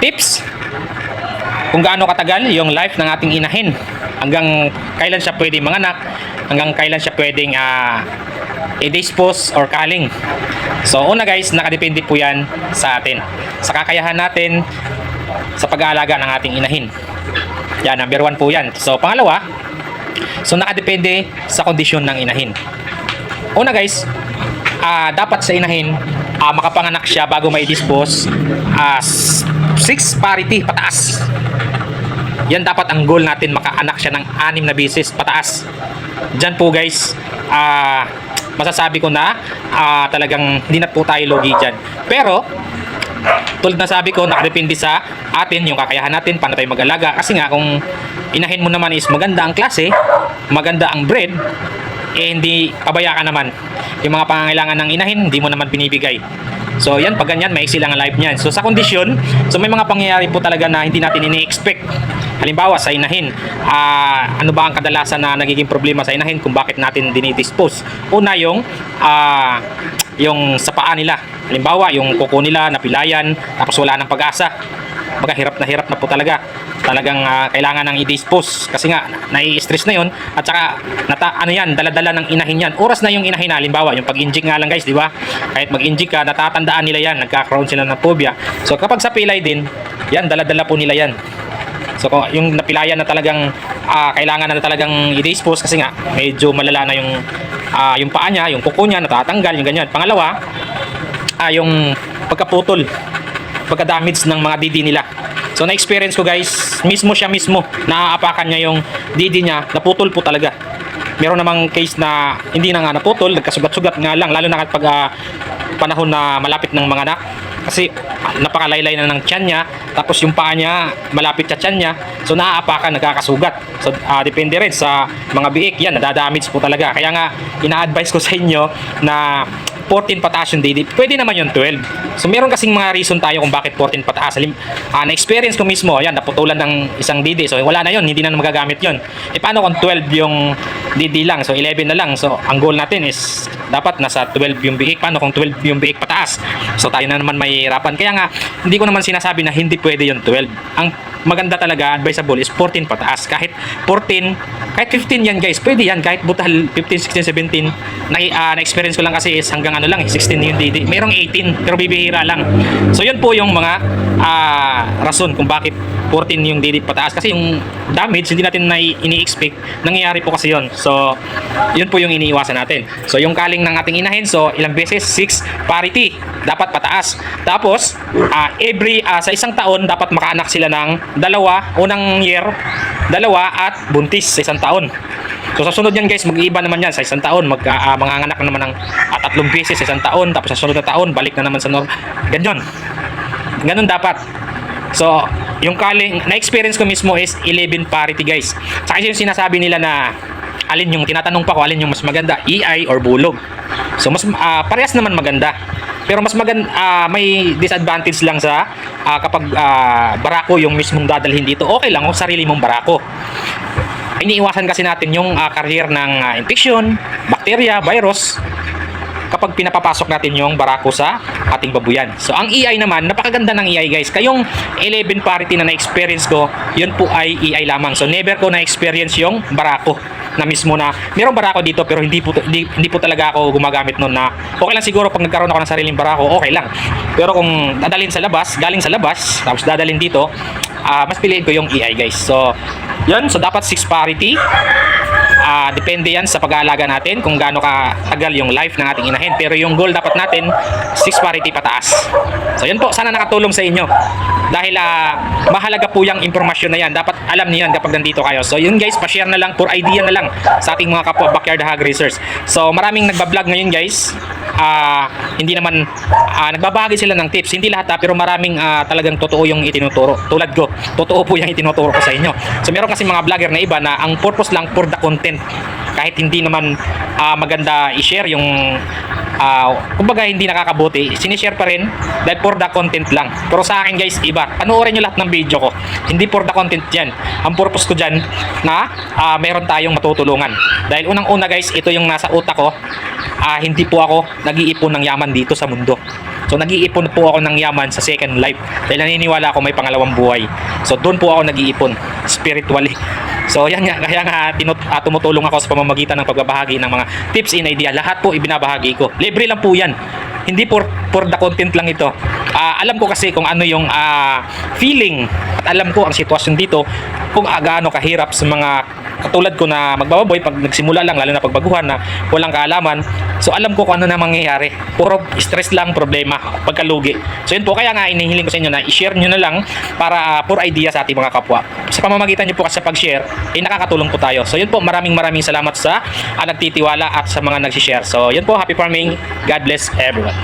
tips kung gaano katagal yung life ng ating inahin. Hanggang kailan siya pwedeng manganak hanggang kailan siya pwedeng ah, i-dispose or kaling. So una guys nakadepende po yan sa atin. Sa kakayahan natin sa pag-aalaga ng ating inahin. Yan number one po yan. So pangalawa so nakadepende sa kondisyon ng inahin. Una guys ah, dapat sa inahin ah, makapanganak siya bago may dispose as 6 parity pataas. Yan dapat ang goal natin makaanak siya ng anim na bisis pataas. Diyan po guys ah masasabi ko na ah, talagang hindi na po tayo logi dyan pero tulad na sabi ko nakadepende sa atin yung kakayahan natin paano tayo mag-alaga. Kasi nga kung inahin mo naman is maganda ang klase maganda ang breed eh hindi pabaya ka naman. Yung mga pangangailangan ng inahin hindi mo naman binibigay so yan pag ganyan maiksi lang ang life niyan. So sa kondisyon so may mga pangyayari po talaga na hindi natin ini-expect. Halimbawa sa inahin ah, ano ba ang kadalasan na nagiging problema sa inahin kung bakit natin dinidispose? Una yung ah, yung sa paa nila. Halimbawa yung kuko nila napilayan tapos wala ng pag-asa baga hirap na hirap na po talaga. Talagang ah, kailangan ng i-dispose. Kasi nga nai-stress na yon at saka nata, ano yan daladala ng inahin yan. Oras na yung inahin. Halimbawa yung pag-inject nga lang guys di ba? Kahit mag-inject ka natatandaan nila yan. Nagkakaroon sila ng phobia. So kapag sa pilay din yan daladala po nila yan. So yung napilayan na talagang ah, kailangan na talagang i-dispose kasi nga medyo malala na yung ah, yung paa niya, yung kuko niya natatanggal, yung ganyan. Pangalawa, ah, yung pagkaputol, pagka-damage ng mga didi nila. So na-experience ko guys, mismo siya mismo, naaapakan niya yung didi niya, naputol po talaga. Meron namang case na hindi na nga naputol, nagkasugat-sugat nga lang, lalo na kapag ah, panahon na malapit ng mga anak. Kasi ah, napakalaylay na ng tiyan niya, tapos yung paa niya malapit sa tiyan niya, so naaapakan, nagkakasugat. So ah, depende rin sa mga biik, yan, nadadamage po talaga. Kaya nga, ina-advise ko sa inyo na 14 pataas yung didi. Pwede naman yung 12. So meron kasing mga reason tayo kung bakit 14 pataas. Halim, ah, na-experience ko mismo, yan, naputulan ng isang didi. So wala na yun, hindi na magagamit yun. E paano kung 12 yung didi lang? So 11 na lang. So ang goal natin is dapat nasa 12 yung biik. Paano kung 12 yung biik pataas? So tayo na naman mahihirapan. Kaya nga, hindi ko naman sinasabi na hindi pwede yung 12. Ang maganda talaga, advisable is 14 pataas. Kahit 14, kahit 15 yan guys, pwede yan. Kahit butal 15, 16, 17. Na, ah, na-experience ko lang kasi is hanggang ano lang, eh, 16 yung didi. Mayroong 18, pero bibihira lang. So yun po yung mga ah, rason kung bakit 14 yung didi pataas. Kasi yung damage, hindi natin na ini-expect. Nangyayari po kasi yun. So, yun po yung iniiwasan natin. So, yung kaling ng ating inahin, so ilang beses? 6 parity. Dapat pataas. Tapos, ah, every, ah, sa isang taon, dapat makaanak sila ng dalawa, unang year, dalawa at buntis sa isang taon. So sa sunod yan guys, mag-iiba naman yan sa isang taon, mag uh, manganganak na naman ng ah, tatlong beses sa isang taon, tapos sa sunod na taon, balik na naman sa norm. Ganyan. Ganun dapat. So, yung kaling, na-experience ko mismo is 11 parity guys. Sa kasi yung sinasabi nila na alin yung tinatanong pa ko alin yung mas maganda, EI or bulog. So mas ah, parehas naman maganda. Pero mas maganda may disadvantage lang sa ah, kapag ah, barako yung mismong dadalhin dito. Okay lang kung sarili mong barako. Iniiwasan kasi natin yung ah, career ng ah, infection, bacteria, virus kapag pinapapasok natin yung barako sa ating babuyan. So ang EI naman, napakaganda ng EI guys. Kayong 11 parity na na-experience ko, yun po ay EI lamang. So never ko na-experience yung barako na mismo na merong barako dito pero hindi po hindi, hindi po talaga ako gumagamit noon na okay lang siguro pag nagkaroon ako ng sariling barako okay lang pero kung dadalhin sa labas galing sa labas tapos dadalhin dito ah, mas piliin ko yung EI guys so yun so dapat 6 parity Ah, depende yan sa pag-aalaga natin kung gaano katagal yung life ng ating inahin. Pero yung goal dapat natin, 6 parity pataas. So yun po, sana nakatulong sa inyo. Dahil ah, mahalaga po yung impormasyon na yan. Dapat alam niyo yan kapag nandito kayo. So yun guys, pa-share na lang, for idea na lang sa ating mga kapwa backyard hog racers. So maraming nagbablog ngayon guys. Ah, hindi naman ah, nagbabahagi sila ng tips. Hindi lahat ha, pero maraming ah, talagang totoo yung itinuturo. Tulad ko, totoo po yung itinuturo ko sa inyo. So meron kasi mga vlogger na iba na ang purpose lang for the content. Kahit hindi naman ah, maganda i-share yung ah, kumbaga hindi nakakabuti, sinishare pa rin dahil for the content lang. Pero sa akin guys, iba. Panoorin nyo lahat ng video ko. Hindi for the content yan. Ang purpose ko dyan na ah, meron tayong matutulungan. Dahil unang-una guys, ito yung nasa utak ko. Ah, hindi po ako nag-iipon ng yaman dito sa mundo. So nag-iipon po ako ng yaman sa second life dahil naniniwala ako may pangalawang buhay. So doon po ako nag-iipon spiritually. So yan nga, kaya nga tinut, ah, tumutulong ako sa pamamagitan ng pagbabahagi ng mga tips and idea. Lahat po ibinabahagi ko. Libre lang po yan. Hindi for, for the content lang ito. Ah, alam ko kasi kung ano yung ah, feeling at alam ko ang sitwasyon dito kung gaano kahirap sa mga katulad ko na magbababoy pag nagsimula lang lalo na pagbaguhan na walang kaalaman so alam ko kung ano na mangyayari puro stress lang problema pagkalugi so yun po kaya nga inihiling ko sa inyo na i-share nyo na lang para uh, for idea sa ating mga kapwa sa pamamagitan nyo po kasi sa pag-share eh nakakatulong po tayo. So yun po maraming maraming salamat sa ah, nagtitiwala at sa mga nag-share so yun po happy farming. God bless everyone